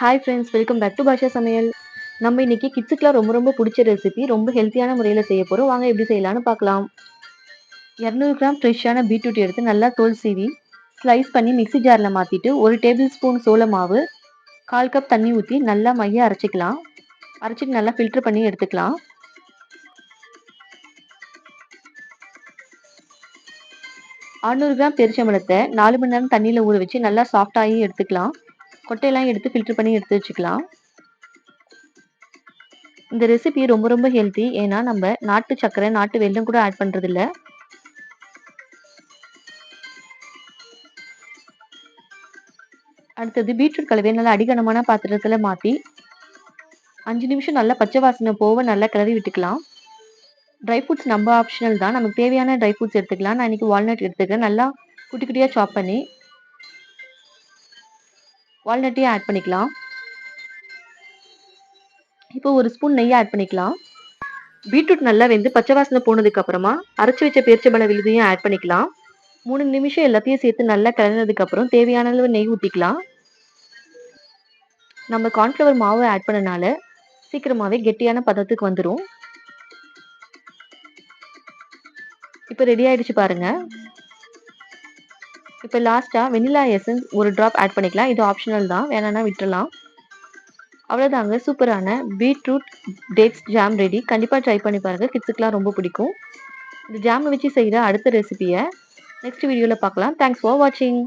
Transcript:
Hi friends welcome back to Basha சமையல் நம்ம இன்னைக்கு கிட்ஸுக்குலாம் ரொம்ப ரொம்ப பிடிச்ச ரெசிபி ரொம்ப ஹெல்த்தியான முறையில் செய்ய போகிறோம் வாங்க எப்படி செய்யலாம்னு பார்க்கலாம். இரநூறு கிராம் ஃப்ரெஷ்ஷான பீட்ரூட் எடுத்து நல்லா தோல் சீவி ஸ்லைஸ் பண்ணி மிக்ஸி ஜாரில் மாற்றிட்டு ஒரு டேபிள் ஸ்பூன் சோள மாவு கால் கப் தண்ணி ஊற்றி நல்லா மைய அரைச்சிக்கலாம். அரைச்சிட்டு நல்லா ஃபில்டர் பண்ணி எடுத்துக்கலாம். அறுநூறு கிராம் பெருச்சம்பளத்தை நாலு மணி நேரம் தண்ணியில் ஊற வச்சு நல்லா சாஃப்டாகி எடுத்துக்கலாம். கொட்டையெல்லாம் எடுத்து ஃபில்டர் பண்ணி எடுத்து வச்சுக்கலாம். இந்த ரெசிபி ரொம்ப ரொம்ப ஹெல்த்தி ஏன்னா நம்ம நாட்டு சர்க்கரை நாட்டு வெல்லம் கூட ஆட் பண்ணுறதில்ல அடுத்தது பீட்ரூட் கலவையை நல்லா அடிகனமான பாத்திரத்தில் மாற்றி அஞ்சு நிமிஷம் நல்லா பச்சை வாசனை போக நல்லா கிளறி விட்டுக்கலாம். ட்ரை ஃப்ரூட்ஸ் நம்ம ஆப்ஷனல் தான். நமக்கு தேவையான ட்ரை ஃப்ரூட்ஸ் எடுத்துக்கலாம். நான் இன்னைக்கு வால்நட் எடுத்துக்கிறேன். நல்லா குட்டி குட்டியாக சாப் பண்ணி வால்நட்டையும் ஆட் பண்ணிக்கலாம். இப்போ ஒரு ஸ்பூன் நெய் ஆட் பண்ணிக்கலாம். பீட்ரூட் நல்லா வெந்து பச்சை வாசனை போனதுக்கு அப்புறமா அரைச்சி வச்ச பேரிச்சம்பழ விழுதையும் ஆட் பண்ணிக்கலாம். மூணு நிமிஷம் எல்லாத்தையும் சேர்த்து நல்லா கிளறினதுக்கு அப்புறம் தேவையான அளவு நெய் ஊற்றிக்கலாம் நம்ம கார்ன்ஃப்ளவர் மாவு ஆட் பண்ணனால சீக்கிரமாகவே கெட்டியான பதத்துக்கு வந்துடும் இப்போ ரெடி ஆயிடுச்சு பாருங்கள் இப்போ லாஸ்ட்டாக வெனிலா எசன்ஸ் ஒரு ட்ராப் ஆட் பண்ணிக்கலாம். இது ஆப்ஷனல் தான். வேணான்னா விட்டுறலாம். அவ்வளோதாங்க சூப்பரான பீட்ரூட் டேட்ஸ் ஜாம் ரெடி கண்டிப்பாக ட்ரை பண்ணி பாருங்கள் கிட்ஸுக்கெலாம் ரொம்ப பிடிக்கும். இந்த ஜாமை வச்சு செய்கிற அடுத்த ரெசிபியை நெக்ஸ்ட் வீடியோவில் பார்க்கலாம். தேங்க்ஸ் ஃபார் வாட்சிங்